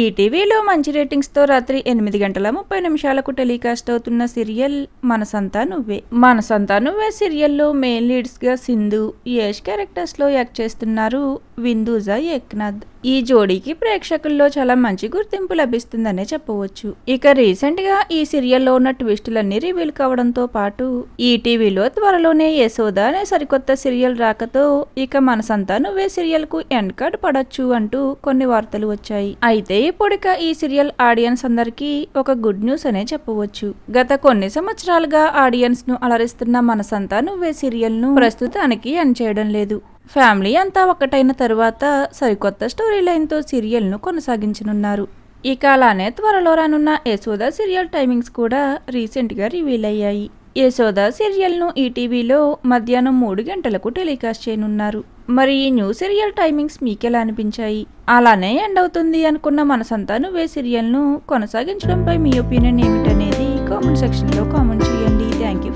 ఈటీవీలో మంచి రేటింగ్స్తో రాత్రి ఎనిమిది గంటల ముప్పై నిమిషాలకు టెలికాస్ట్ అవుతున్న సీరియల్ మనసంతా నువ్వే. మనసంతా నువ్వే సీరియల్లో మెయిన్ లీడ్స్గా సింధు యష్ క్యారెక్టర్స్లో యాక్ట్ చేస్తున్నారు విందూజా ఏక్నాథ్. ఈ జోడీకి ప్రేక్షకుల్లో చాలా మంచి గుర్తింపు లభిస్తుందనే చెప్పవచ్చు. ఇక రీసెంట్గా ఈ సీరియల్లో ఉన్న ట్విస్టులన్నీ రివీల్ కావడంతో పాటు ఈటీవీలో త్వరలోనే యశోద అనే సరికొత్త సీరియల్ రాకతో ఇక మనసంతా నువ్వే సీరియల్కు ఎండ్ కార్డ్ పడొచ్చు అంటూ కొన్ని వార్తలు వచ్చాయి. అయితే పొడిక ఈ సీరియల్ ఆడియన్స్ అందరికీ ఒక గుడ్ న్యూస్ అనే చెప్పవచ్చు. గత కొన్ని సంవత్సరాలుగా ఆడియన్స్ను అలరిస్తున్న మనసంతా నువ్వే సీరియల్ను ప్రస్తుతానికి ఎండ్ చేయడం లేదు. ఫ్యామిలీ అంతా ఒకటైన తరువాత సరికొత్త స్టోరీ లైన్తో సీరియల్ను కొనసాగించనున్నారు. ఇక అలానే త్వరలో రానున్న యశోద సీరియల్ టైమింగ్స్ కూడా రీసెంట్గా రివీల్ అయ్యాయి. యశోద సీరియల్ను ఈటీవీలో మధ్యాహ్నం మూడు గంటలకు టెలికాస్ట్ చేయనున్నారు. మరి ఈ న్యూ సీరియల్ టైమింగ్స్ మీకెలా అనిపించాయి? అలానే ఎండ్ అవుతుంది అనుకున్న మనసంతా నువ్వే సీరియల్ను కొనసాగించడంపై మీ ఒపీనియన్ ఏమిటనేది కామెంట్ సెక్షన్లో కామెంట్ చేయండి. Thank you.